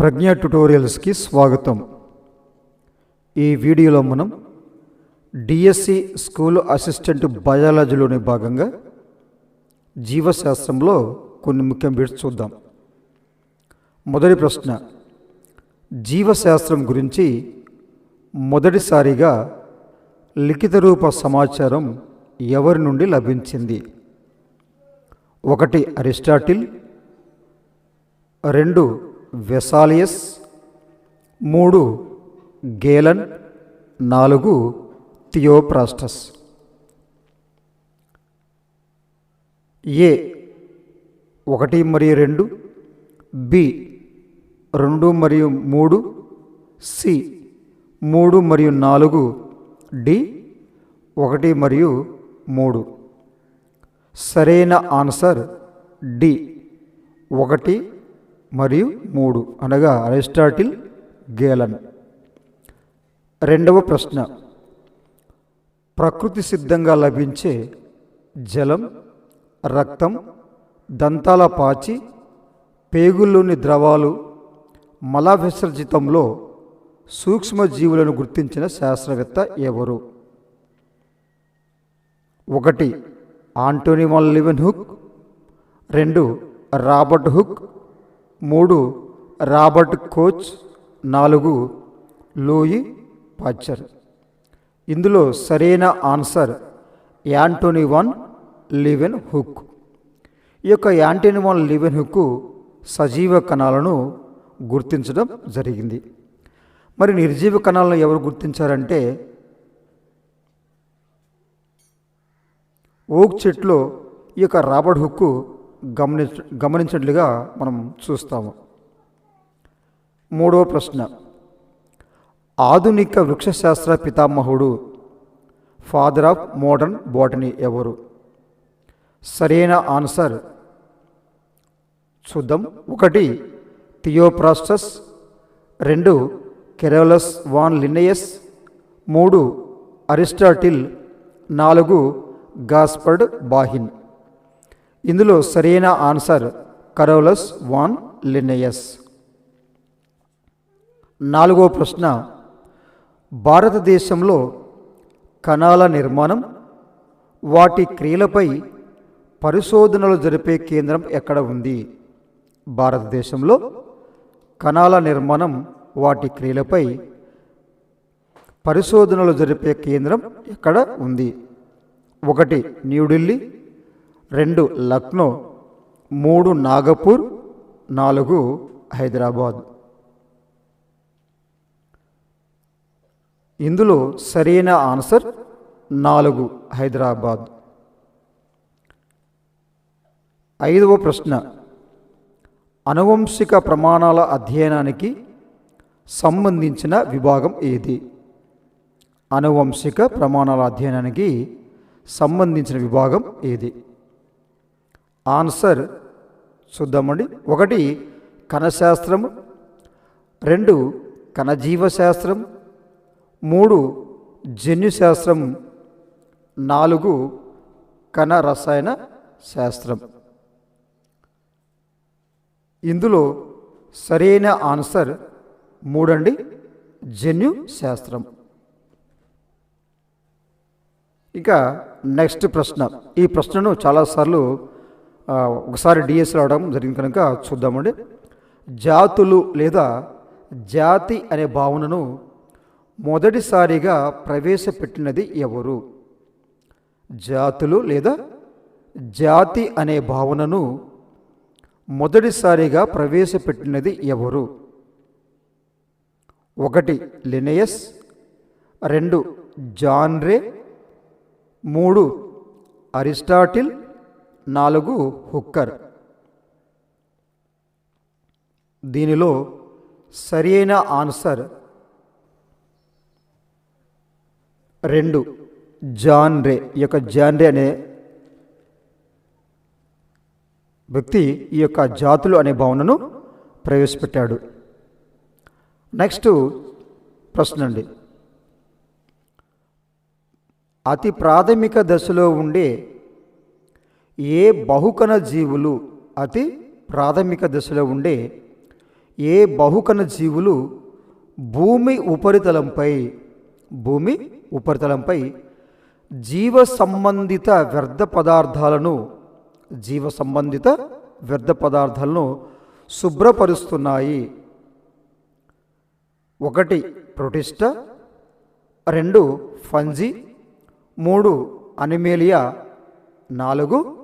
ప్రజ్ఞ ట్యుటోరియల్స్కి స్వాగతం. ఈ వీడియోలో మనం డిఎస్సి స్కూల్ అసిస్టెంట్ బయాలజీలోని భాగంగా జీవశాస్త్రంలో కొన్ని ముఖ్య బిట్స్ చూద్దాం. మొదటి ప్రశ్న జీవశాస్త్రం గురించి మొదటిసారిగా లిఖిత రూప సమాచారం ఎవరి నుండి లభించింది? ఒకటి అరిస్టాటిల్ రెండు వెసాలియస్ మూడు గేలన్ నాలుగు థియోప్రాస్టస్. ఏ ఒకటి మరియు రెండు బి రెండు మరియు మూడు సి మూడు మరియు నాలుగు డి ఒకటి మరియు మూడు. సరైన ఆన్సర్ డి ఒకటి మరియు మూడు అనగా అరిస్టాటిల్ గేలన్. రెండవ ప్రశ్న. ప్రకృతి సిద్ధంగా లభించే జలం రక్తం దంతాల పాచి పేగుల్లోని ద్రవాలు మల విసర్జితంలో సూక్ష్మజీవులను గుర్తించిన శాస్త్రవేత్త ఎవరు? ఒకటి ఆంటోనిమాల్ లివెన్ హుక్ రెండు రాబర్ట్ హుక్. మూడు రాబర్ట్ కోచ్ నాలుగు లూయి పాచర్. ఇందులో సరైన answer Antonie van Leeuwenhoek. ఈ యొక్క యాంటోనీ వన్ లివెన్ హుక్ సజీవ కణాలను గుర్తించడం జరిగింది. మరి నిర్జీవ కణాలను ఎవరు గుర్తించారంటే ఓక్ చెట్లో ఈ యొక్క రాబర్ట్ హుక్కు గమనించ గమనించినట్లుగా మనం చూస్తాము. మూడవ ప్రశ్న. ఆధునిక వృక్షశాస్త్ర పితామహుడు ఫాదర్ ఆఫ్ మోడర్న్ బాటనీ ఎవరు? సరైన ఆన్సర్. చూద్దాం. ఒకటి థియోప్రాస్టస్. రెండు కెరోలస్ వాన్ లినయస్ మూడు అరిస్టాటిల్. నాలుగు గాస్పర్డ్ బాహిన్. ఇందులో సరైన ఆన్సర్ కరోలస్ వాన్ లినయస్. నాలుగో ప్రశ్న భారతదేశంలో కణాల నిర్మాణం వాటి క్రియలపై పరిశోధనలు జరిపే కేంద్రం ఎక్కడ ఉంది? భారతదేశంలో కణాల నిర్మాణం వాటి క్రియలపై పరిశోధనలు జరిపే కేంద్రం ఎక్కడ ఉంది? ఒకటి న్యూఢిల్లీ రెండు లక్నో మూడు నాగపూర్ నాలుగు హైదరాబాద్. ఇందులో సరైన ఆన్సర్ నాలుగు హైదరాబాద్. ఐదవ ప్రశ్న అనువంశిక ప్రమాణాల అధ్యయనానికి సంబంధించిన విభాగం ఏది? అనువంశిక ప్రమాణాల అధ్యయనానికి సంబంధించిన విభాగం ఏది? ఆన్సర్ చూద్దామండి. ఒకటి కణశాస్త్రం రెండు కణజీవశాస్త్రం మూడు జన్యుశాస్త్రం నాలుగు కణ రసాయన శాస్త్రం ఇందులో సరైన ఆన్సర్ మూడండి జన్యు శాస్త్రం ఇక నెక్స్ట్ ప్రశ్న. ఈ ప్రశ్నను చాలాసార్లు ఒకసారి డిఎస్ రావడం జరిగింది కనుక చూద్దామండి. జాతులు లేదా జాతి అనే భావనను మొదటిసారిగా ప్రవేశపెట్టినది ఎవరు? జాతులు లేదా జాతి అనే భావనను మొదటిసారిగా ప్రవేశపెట్టినది ఎవరు? ఒకటి లినయస్. రెండు జాన్రే. మూడు అరిస్టాటిల్. నాలుగు హుక్కర్. దీనిలో సరియైన ఆన్సర్ రెండు. జాన్ రే ఈ యొక్క జాన్ రే అనే వ్యక్తి ఈ యొక్క జాతులు అనే భావనను ప్రవేశపెట్టాడు. నెక్స్ట్ ప్రశ్న అండి. అతి ప్రాథమిక దశలో ఉండే ఏ బహుకణ జీవులు అతి ప్రాథమిక దశలో ఉండే ఏ బహుకణ జీవులు భూమి ఉపరితలంపై భూమి ఉపరితలంపై జీవ సంబంధిత వ్యర్థ పదార్థాలను జీవ సంబంధిత వ్యర్థ పదార్థాలను శుభ్రపరుస్తున్నాయి. ఒకటి ప్రొటిస్ట రెండు ఫంజీ. మూడు అనిమేలియా. నాలుగు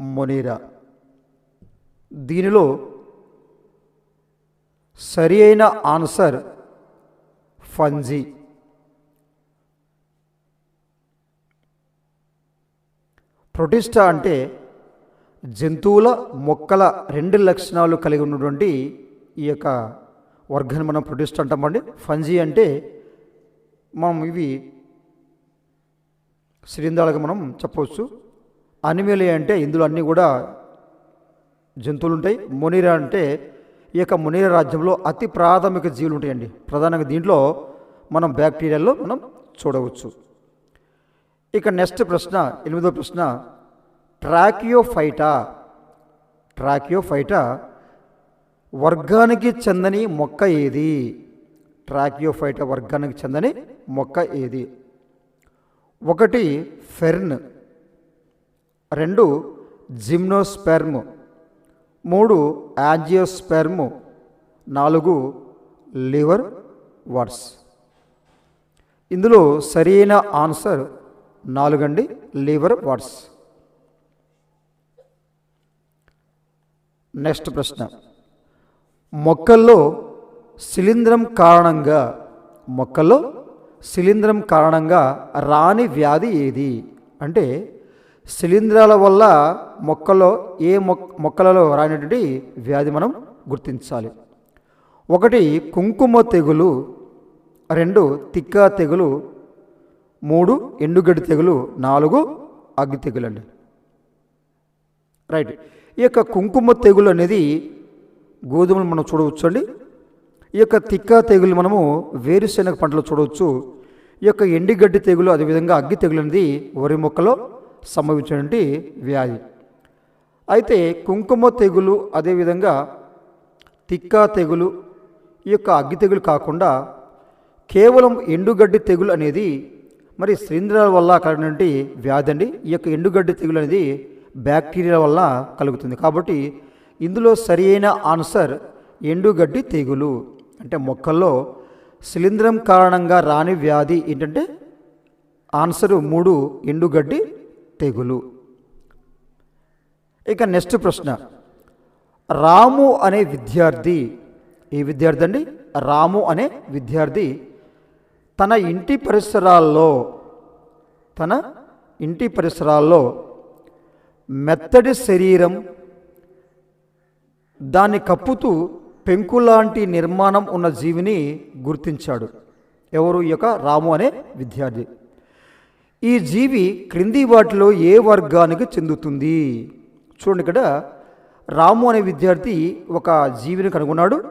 మొనీరా. దీనిలో సరి అయిన ఆన్సర్ ఫంజీ. ప్రొటిస్టా అంటే జంతువుల మొక్కల రెండు లక్షణాలు కలిగి ఉన్నటువంటి ఈ యొక్క వర్గాన్ని మనం ప్రొటిస్ట్ అంటామండి ఫంజీ అంటే మనం ఇవి శిలీంధ్రాలుగా మనం చెప్పవచ్చు. అనిమిలి అంటే ఇందులో అన్నీ కూడా జంతువులు ఉంటాయి మునీర అంటే ఈ యొక్క మునీర రాజ్యంలో అతి ప్రాథమిక జీవులు ఉంటాయండి ప్రధానంగా దీంట్లో మనం బ్యాక్టీరియాలో మనం చూడవచ్చు. ఇక నెక్స్ట్ ప్రశ్న ఎనిమిదో ప్రశ్న ట్రాకియోఫైటా ట్రాకియోఫైటా వర్గానికి చెందని మొక్క ఏది? ట్రాకియోఫైటా వర్గానికి చెందని మొక్క ఏది? ఒకటి ఫెర్న్ రెండు జిమ్నోస్పెర్మ్. మూడు యాంజియోస్పెర్మ్. నాలుగు లివర్ వర్డ్స్ ఇందులో సరైన ఆన్సర్ నాలుగండి లివర్ వర్డ్స్ నెక్స్ట్ ప్రశ్న. మొక్కల్లో శిలీంధ్రం కారణంగా మొక్కల్లో శిలీంధ్రం కారణంగా రాని వ్యాధి ఏది? అంటే శిలీంధ్రాల వల్ల మొక్కలో ఏ మొక్క మొక్కలలో రానటువంటి వ్యాధి మనం గుర్తించాలి. ఒకటి కుంకుమ తెగులు రెండు తిక్కా తెగులు మూడు ఎండుగడ్డి తెగులు నాలుగు అగ్గి తెగులు అండి రైట్. ఈ యొక్క కుంకుమ తెగులు అనేది గోధుమలు మనం చూడవచ్చు అండి ఈ యొక్క తిక్క తెగులు మనము వేరుశెనగ పంటలో చూడవచ్చు. ఈ యొక్క ఎండిగడ్డి తెగులు అదేవిధంగా అగ్గి తెగులు అనేది వరి మొక్కలో సంభవించినటువంటి వ్యాధి. అయితే కుంకుమ తెగులు అదేవిధంగా తిక్క తెగులు ఈ యొక్క అగ్గి తెగులు కాకుండా కేవలం ఎండుగడ్డి తెగులు అనేది మరి శిలీంధ్రాల వల్ల కలిగినటువంటి వ్యాధి అండి. ఈ యొక్క ఎండుగడ్డి తెగులు అనేది బ్యాక్టీరియా వల్ల కలుగుతుంది. కాబట్టి ఇందులో సరి అయిన ఆన్సర్ ఎండుగడ్డి తెగులు. అంటే మొక్కల్లో శిలీంధ్రం కారణంగా రాని వ్యాధి ఏంటంటే ఆన్సరు మూడు ఎండుగడ్డి తెగులు. ఇక నెక్స్ట్ ప్రశ్న. రాము అనే విద్యార్థి ఏ విద్యార్థి అండి? రాము అనే విద్యార్థి తన ఇంటి పరిసరాల్లో తన ఇంటి పరిసరాల్లో మెత్తడి శరీరం దాన్ని కప్పుతూ పెంకులాంటి నిర్మాణం ఉన్న జీవిని గుర్తించాడు. ఎవరు? ఈ యొక్క రాము అనే విద్యార్థి. ఈ జీవి క్రింది వాటిలో ఏ వర్గానికి చెందుతుంది? చూడండి ఇక్కడ. రాము అనే విద్యార్థి ఒక జీవిని కనుగొన్నాడు.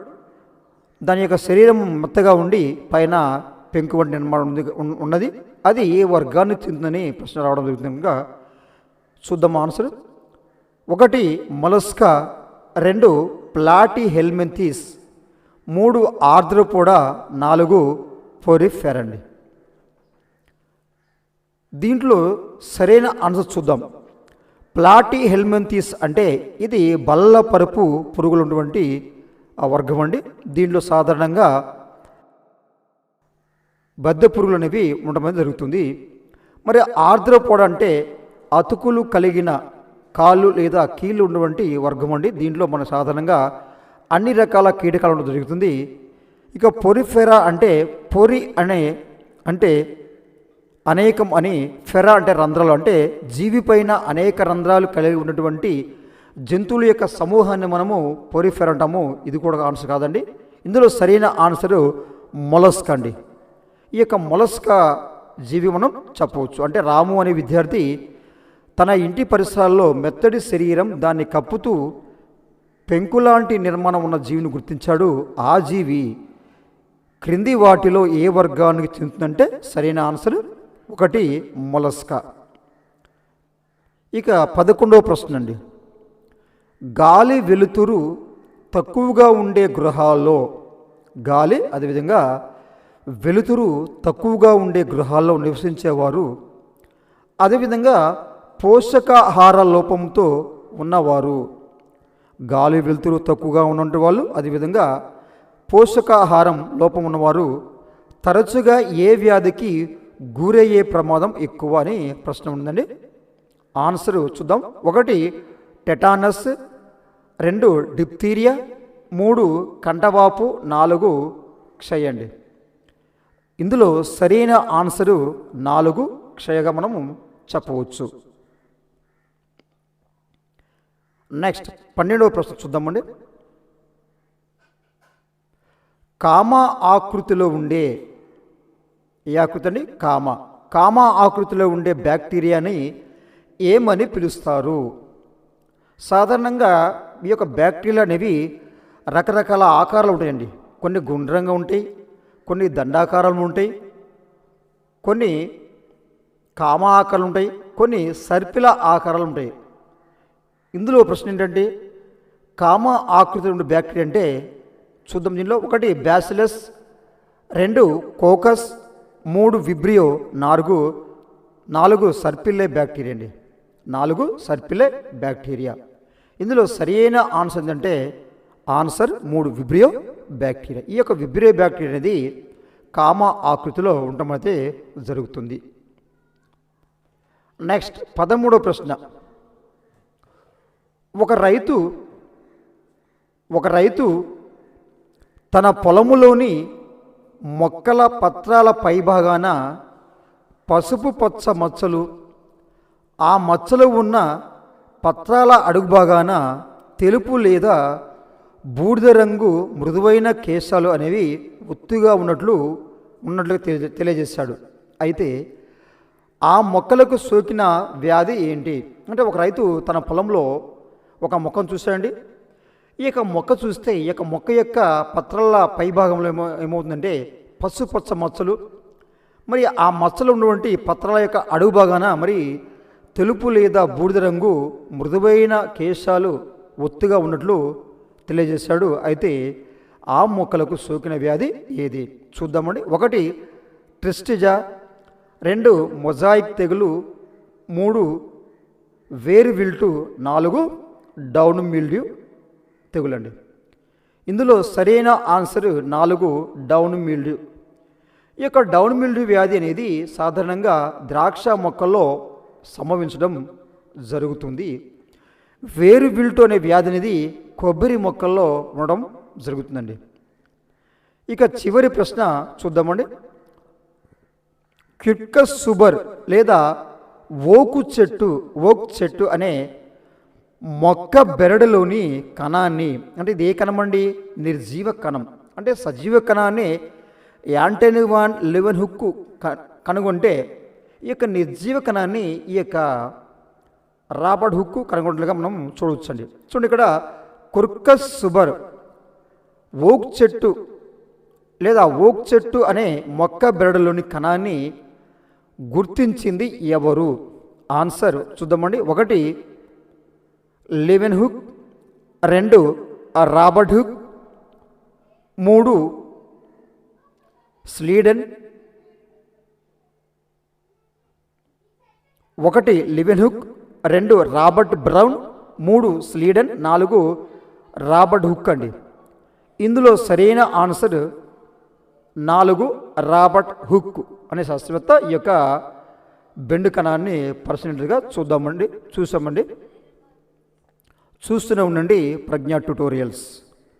దాని యొక్క శరీరం మెత్తగా ఉండి పైన పెంకు వంటి నిర్మాణం ఉంది ఉన్నది. అది ఏ వర్గానికి చెందుతుందని ప్రశ్న రావడం జరుగుతుంది కనుక చూద్దాం ఆన్సర్. ఒకటి మొలస్కా రెండు ప్లాటి హెల్మెంతీస్ మూడు ఆర్ద్రపోడా నాలుగు పొరిఫెర్ అండి దీంట్లో సరైన ఆన్సర్ చూద్దాం. ప్లాటీ హెల్మెంథిస్ అంటే ఇది బల్లపరుపు పురుగులు ఉన్నటువంటి ఆ వర్గం అండి. దీంట్లో సాధారణంగా బద్దె పురుగులు అనేవి ఉండడం జరుగుతుంది. మరి ఆర్ద్రపోడ అంటే అతుకులు కలిగిన కాళ్ళు లేదా కీళ్ళు ఉన్నటువంటి వర్గం అండి. దీంట్లో మన సాధారణంగా అన్ని రకాల కీటకాలు ఉండడం జరుగుతుంది. ఇక పొరిఫెరా అంటే పొరి అనే అంటే అనేకం అని ఫెరా అంటే రంధ్రాలు అంటే జీవిపైన అనేక రంధ్రాలు కలిగి ఉన్నటువంటి జంతువుల యొక్క సమూహాన్ని మనము పొరిఫెర్ అంటాము. ఇది కూడా ఆన్సర్ కాదండి. ఇందులో సరైన ఆన్సరు మొలస్క్ అండి. ఈ యొక్క మొలస్క జీవి మనం చెప్పవచ్చు. అంటే రాము అనే విద్యార్థి తన ఇంటి పరిసరాల్లో మెత్తడి శరీరం దాన్ని కప్పుతూ పెంకులాంటి నిర్మాణం ఉన్న జీవిని గుర్తించాడు. ఆ జీవి క్రింది వాటిలో ఏ వర్గానికి చెందుతుందంటే సరైన ఆన్సర్ ఒకటి మొలస్కా. ఇక పదకొండవ ప్రశ్న అండి గాలి వెలుతురు తక్కువగా ఉండే గృహాల్లో గాలి అదేవిధంగా వెలుతురు తక్కువగా ఉండే గృహాల్లో నివసించేవారు అదేవిధంగా పోషకాహార లోపంతో ఉన్నవారు. గాలి వెలుతురు తక్కువగా ఉన్నటువంటి వాళ్ళు అదేవిధంగా పోషకాహారం లోపం ఉన్నవారు తరచుగా ఏ వ్యాధికి గురయ్యే ప్రమాదం ఎక్కువ అని ప్రశ్న ఉందండి. ఆన్సర్ చూద్దాం. ఒకటి టెటానస్ రెండు డిప్తీరియా మూడు కంటవాపు నాలుగు క్షయండి. ఇందులో సరైన ఆన్సరు నాలుగు క్షయగా మనము చెప్పవచ్చు. నెక్స్ట్ పన్నెండవ ప్రశ్న చూద్దామండి. కామ ఆకృతిలో ఉండే ఏ ఆకృతి కామ. కామ ఆకృతిలో ఉండే బ్యాక్టీరియాని ఏమని పిలుస్తారు? సాధారణంగా ఈ యొక్క బ్యాక్టీరియా అనేవి రకరకాల ఆకారాలు ఉంటాయండి. కొన్ని గుండ్రంగా ఉంటాయి కొన్ని దండాకారాలు ఉంటాయి కొన్ని కామ ఆకారాలు ఉంటాయి కొన్ని సర్పిల ఆకారాలు ఉంటాయి. ఇందులో ప్రశ్న ఏంటంటే కామ ఆకృతిలో ఉండే బ్యాక్టీరియా అంటే చూద్దాం దీనిలో. ఒకటి బ్యాసిలస్ రెండు కోకస్ మూడు విబ్రియో నాలుగు నాలుగు సర్పిల్లే బ్యాక్టీరియా అండి. నాలుగు సర్పిల్లే బ్యాక్టీరియా. ఇందులో సరైన ఆన్సర్ ఏంటంటే ఆన్సర్ మూడు విబ్రియో బ్యాక్టీరియా. ఈ యొక్క విబ్రియో బ్యాక్టీరియా అనేది కామ ఆకృతిలో ఉండటం అయితే జరుగుతుంది. నెక్స్ట్ పదమూడో ప్రశ్న. ఒక రైతు ఒక రైతు తన పొలములోని మొక్కల పత్రాల పైభాగాన పసుపు పచ్చ మచ్చలు ఆ మచ్చలు ఉన్న పత్రాల అడుగు భాగాన తెలుపు లేదా బూడిద రంగు మృదువైన కేశాలు అనేవి ఒత్తుగా ఉన్నట్లు ఉన్నట్లు తెలియజేశాడు. అయితే ఆ మొక్కలకు సోకిన వ్యాధి ఏంటి? అంటే ఒక రైతు తన పొలంలో ఒక మొక్కను చూశాడండి. ఈ యొక్క మొక్క చూస్తే ఈ యొక్క మొక్క యొక్క పత్రాల పైభాగంలో ఏమో ఏమవుతుందంటే పసుపచ్చ మచ్చలు. మరి ఆ మచ్చలు ఉన్నటువంటి పత్రాల యొక్క అడుగు భాగాన మరి తెలుపు లేదా బూడిద రంగు మృదువైన కేశాలు ఒత్తుగా ఉన్నట్లు తెలియజేశాడు. అయితే ఆ మొక్కలకు సోకిన వ్యాధి ఏది? చూద్దామండి. ఒకటి ట్రిస్టిజా. రెండు మొజాయిక్ తెగులు. మూడు వేరు విల్టు నాలుగు డౌన్ మిల్డ్యూ. తెగులండి. ఇందులో సరైన ఆన్సర్ నాలుగు డౌన్ మిల్డ్యూ ఈ యొక్క డౌన్ మిల్డ్యూ వ్యాధి అనేది సాధారణంగా ద్రాక్ష మొక్కల్లో సంభవించడం జరుగుతుంది. వేరు విల్టు అనే వ్యాధి అనేది కొబ్బరి మొక్కల్లో ఉండడం జరుగుతుందండి. ఇక చివరి ప్రశ్న చూద్దామండి. క్యుట్కస్ సుబర్ లేదా ఓకు చెట్టు ఓక్ చెట్టు అనే మొక్క బెరడులోని కణాన్ని అంటే ఇది ఏ కణం అండి? నిర్జీవ కణం. అంటే సజీవ కణాన్ని యాంటెనివాన్ లెవెన్ హుక్కు క- కనుగొంటే ఈ యొక్క నిర్జీవ కణాన్ని ఈ యొక్క రాబర్ట్ హుక్కు కనుగొంటలుగా మనం చూడవచ్చండి. చూడండి ఇక్కడ కుర్కస్ సుబర్ ఓక్ చెట్టు లేదా ఓక్ చెట్టు అనే మొక్క బెరడులోని కణాన్ని గుర్తించింది ఎవరు? ఆన్సర్ చూద్దామండి. ఒకటి లెవెన్ హుక్ రెండు రాబర్ట్ హుక్ మూడు స్లీడెన్ ఒకటి లివెన్ హుక్ రెండు రాబర్ట్ బ్రౌన్ మూడు స్లీడెన్ నాలుగు రాబర్ట్ హుక్ అండి. ఇందులో సరైన ఆన్సర్ నాలుగు రాబర్ట్ హుక్ అనే శాస్త్రవేత్త ఈ యొక్క బెండు కణాన్ని పరిశీలిగా చూద్దామండి చూసామండి. చూస్తూనే ఉండండి ప్రజ్ఞా ట్యుటోరియల్స్.